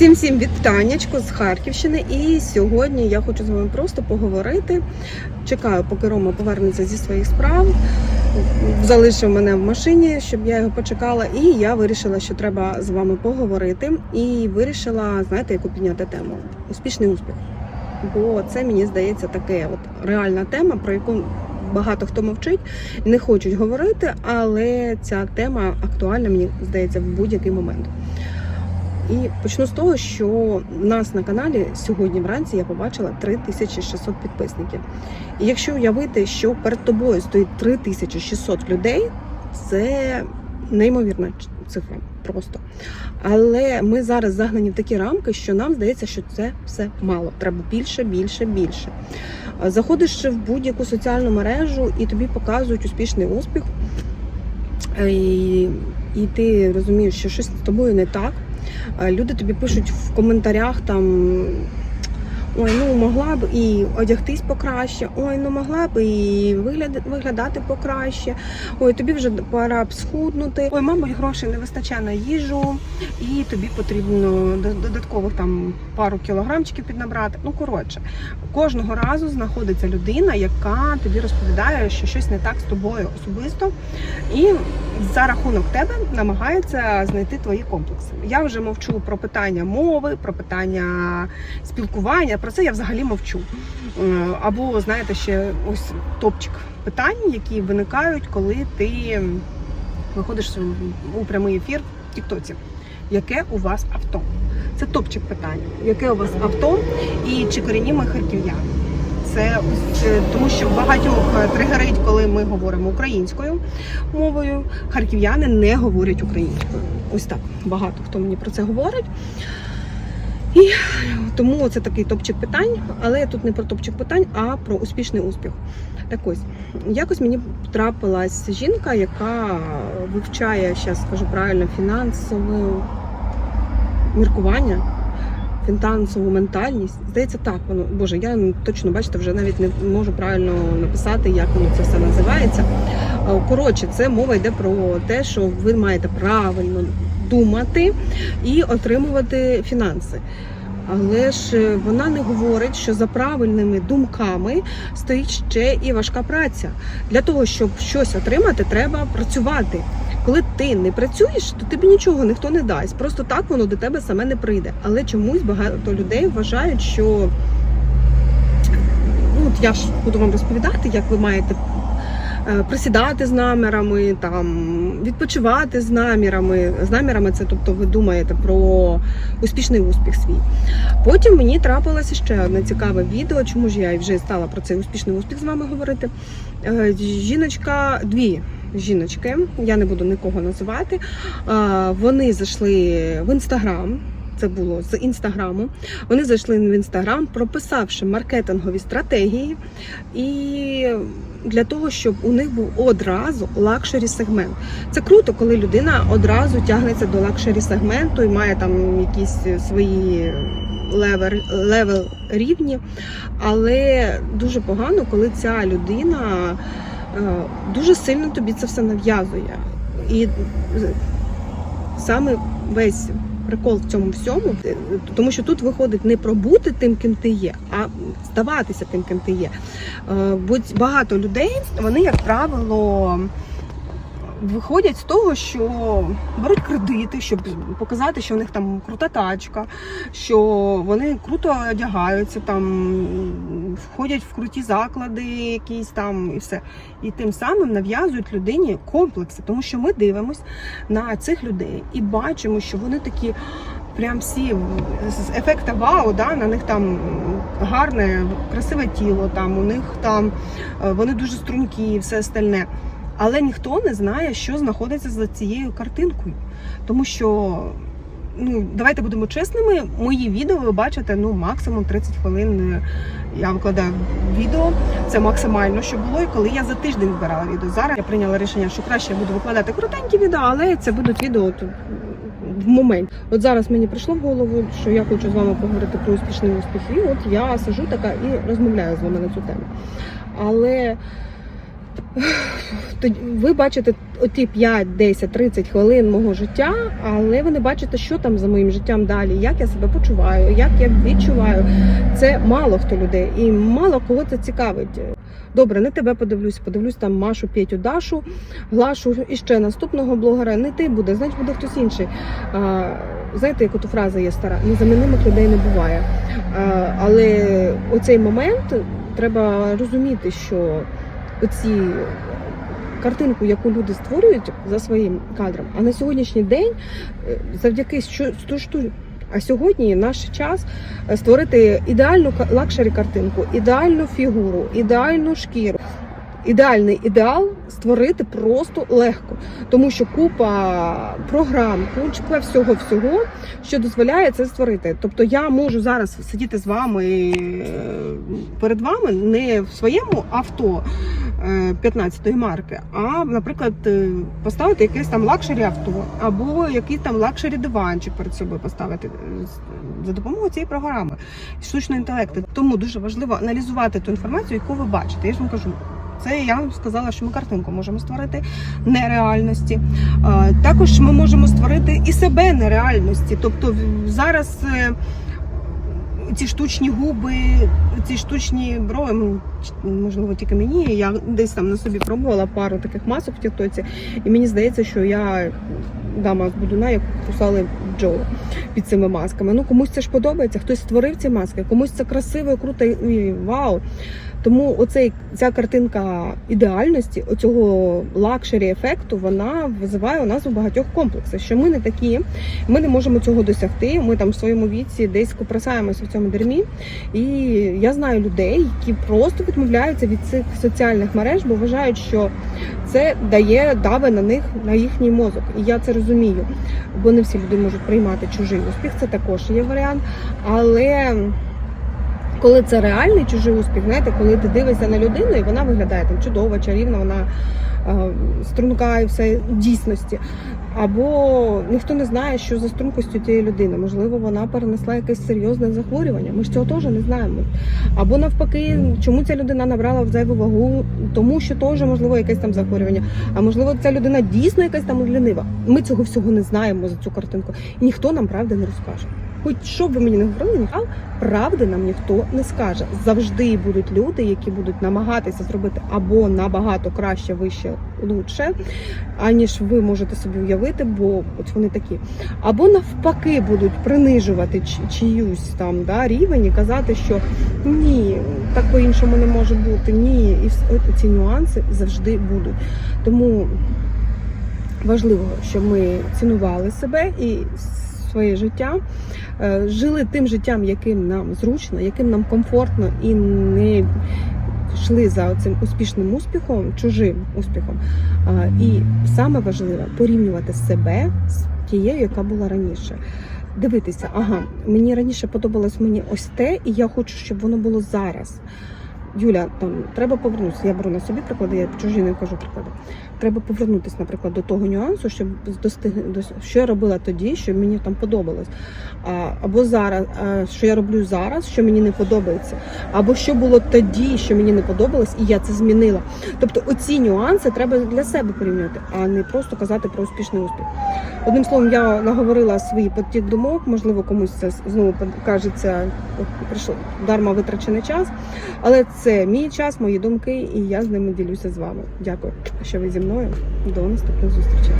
Всім всім вітаннячко з Харківщини. І сьогодні я хочу з вами просто поговорити. Чекаю, поки Рома повернеться зі своїх справ. Залишив мене в машині, щоб я його почекала. І я вирішила, що треба з вами поговорити. І вирішила, знаєте, яку підняти тему? Успішний успіх. Бо це мені здається таке от реальна тема, про яку багато хто мовчить, не хочуть говорити, але ця тема актуальна, мені здається, в будь-який момент. І почну з того, що нас на каналі сьогодні вранці я побачила 3600 підписників. І якщо уявити, що перед тобою стоїть 3600 людей, це неймовірна цифра просто. Але ми зараз загнані в такі рамки, що нам здається, що це все мало. Треба більше, більше, більше. Заходиш в будь-яку соціальну мережу і тобі показують успішний успіх. І, і ти розумієш, що щось з тобою не так. Е, Люди тобі пишуть в коментарях там. Ой, ну могла б і одягтись покраще, ой, ну могла б і вигляд, виглядати покраще. Ой, тобі вже пора б схуднути. Ой, мабуть, грошей не вистачає на їжу, і тобі потрібно додаткових там пару кілограмчиків піднабрати. Ну коротше, кожного разу знаходиться людина, яка тобі розповідає, що щось не так з тобою особисто, і за рахунок тебе намагається знайти твої комплекси. Я вже мовчу про питання мови, про питання спілкування. Про це я взагалі мовчу. Е, Або знаєте, ще ось топчик питань, які виникають, коли ти виходиш у прямий ефір в Тіктоці. Яке у вас авто? Це топчик питань. Яке у вас авто і чи корінні ми харків'яни? Це е, тому що багатьох е, тригерить, коли ми говоримо українською мовою. Харків'яни не говорять українською. Ось так багато хто мені про це говорить. І тому це такий топчик питань, але тут не про топчик питань, а про успішний успіх. Так ось, якось мені трапилась жінка, яка вивчає, зараз скажу правильно, фінансове міркування, фінансову ментальність. Здається, так воно. Боже, я ну, точно бачите, вже навіть не можу правильно написати, як воно це все називається. Коротше, це мова йде про те, що ви маєте правильно думати і отримувати фінанси. Але ж е, вона не говорить, що за правильними думками стоїть ще і важка праця. Для того, щоб щось отримати, треба працювати. Коли ти не працюєш, то тобі нічого ніхто не дасть. Просто так воно до тебе саме не прийде. Але чомусь багато людей вважають, що ну, от я ж буду вам розповідати, як ви маєте присідати з намірами, там відпочивати з намірами. З намірами це тобто ви думаєте про успішний успіх свій. Потім мені трапилося ще одне цікаве відео, чому ж я вже стала про цей успішний успіх з вами говорити. Е, Жіночка, дві жіночки, я не буду нікого називати. е, Вони зайшли в інстаграм. Це було з інстаграму. Вони зайшли в інстаграм, прописавши маркетингові стратегії, і для того, щоб у них був одразу лакшері сегмент. Це круто, коли людина одразу тягнеться до лакшері сегменту і має там якісь свої левел, левел рівні. Але дуже погано, коли ця людина е, дуже сильно тобі це все нав'язує. І саме весь прикол в цьому всьому, е, тому що тут виходить не про бути тим, ким ти є, а здаватися тим, ким ти є. Будь багато людей, вони, як правило, виходять з того, що беруть кредити, щоб показати, що у них там крута тачка, що вони круто одягаються, там входять в круті заклади, якісь там і все. І тим самим нав'язують людині комплекси, тому що ми дивимося на цих людей і бачимо, що вони такі. Прям всі з ефекта вау, да, на них там гарне, красиве тіло, там у них там е, вони дуже стрункі і все остальне. Але ніхто не знає, що знаходиться за цією картинкою. Тому що, ну, давайте будемо чесними, мої відео ви бачите ну, максимум 30 хвилин. е, Я викладаю відео. Це максимально, що було, і коли я за тиждень збирала відео. Зараз я прийняла рішення, що краще я буду викладати коротенькі відео, але це будуть відео от, в момент. От зараз мені прийшло в голову, що я хочу з вами поговорити про успішний успіх. І от я сижу така і розмовляю з вами на цю тему. Але ви бачите оті 5, 10, 30 хвилин мого життя, але ви не бачите, що там за моїм життям далі, як я себе почуваю, як я відчуваю. Це мало хто людей і мало кого це цікавить. Добре, не тебе подивлюсь, подивлюсь там Машу, Петю, Дашу, Глашу і ще наступного блогера. Не ти буде, значить буде хтось інший. А, знаєте, як ото фраза є стара: незамінимих людей не буває. А, але оцей момент треба розуміти, що оці картинку, яку люди створюють за своїм кадром, а на сьогоднішній день е, завдяки що що- а сьогодні наш час е, створити ідеальну лакшері картинку, ідеальну фігуру, ідеальну шкіру. Ідеальний ідеал створити просто легко, тому що купа програм, купа всього всього, що дозволяє це створити. Тобто я можу зараз сидіти з вами е, перед вами не в своєму авто е, 15-ї марки, а, наприклад, е, поставити якесь там лакшері авто або якийсь там лакшері диванчик перед собою поставити е, за допомогою цієї програми штучного інтелекту. Тому дуже важливо аналізувати ту інформацію, яку ви бачите. Я ж вам кажу. Це я сказала, що ми картинку можемо створити нереальності. Також ми можемо створити і себе нереальності. Тобто зараз е, ці штучні губи, ці штучні брови, можливо, тільки мені. Я десь там на собі пробувала пару таких масок в Тіктоці, і мені здається, що я дама з будуна, яку кусали бджоли під цими масками. Ну комусь це ж подобається, хтось створив ці маски, комусь це красиво, круто і вау. Тому оцей ця картинка ідеальності, оцього лакшері ефекту, вона визиває у нас у багатьох комплексах, що ми не такі, ми не можемо цього досягти. Ми там в своєму віці десь копрасаємося в цьому дермі. І я знаю людей, які просто відмовляються від цих соціальних мереж, бо вважають, що це дає дави на них на їхній мозок. І я це розумію, бо не всі люди можуть приймати чужий успіх. Це також є варіант, але. Коли це реальний чужий успіх, знаєте, коли ти дивишся на людину, і вона виглядає там чудово, чарівна, вона струнка і все дійсності. Або ніхто не знає, що за стрункостю тієї людини. Можливо, вона перенесла якесь серйозне захворювання. Ми ж цього теж не знаємо. Або навпаки, чому ця людина набрала зайву вагу, тому що теж можливо якесь там захворювання. А можливо, ця людина дійсно якась там лінива. Ми цього всього не знаємо за цю картинку. І ніхто нам правди не розкаже. Хоч що б ви мені не говорили, ніхто правди нам ніхто не скаже. Завжди будуть люди, які будуть намагатися зробити або набагато краще, вище, лучше, аніж ви можете собі уявити, бо от вони такі. Або навпаки будуть принижувати чиюсь там да, рівень і казати, що ні, так по-іншому не може бути. Ні, і ці нюанси завжди будуть. Тому важливо, щоб ми цінували себе і своє життя, е, жили тим життям, яким нам зручно, яким нам комфортно, і не йшли за цим успішним успіхом, чужим успіхом. І саме важливе порівнювати себе з тією, яка була раніше. Дивитися, ага, мені раніше подобалось мені ось те, і я хочу, щоб воно було зараз. Юля, там треба повернутися. Я беру на собі приклади, я чужі не кажу приклади. Треба повернутися, наприклад, до того нюансу, щоб достигнути, що я робила тоді, що мені там подобалось. Або зараз, що я роблю зараз, що мені не подобається, або що було тоді, що мені не подобалось, і я це змінила. Тобто, оці нюанси треба для себе порівнювати, а не просто казати про успішний успіх. Одним словом, я наговорила свій потік думок, можливо, комусь це знову кажеться, прийшло дарма витрачений час. Але це мій час, мої думки, і я з ними ділюся з вами. Дякую, що ви зі мною. До наступних зустрічей.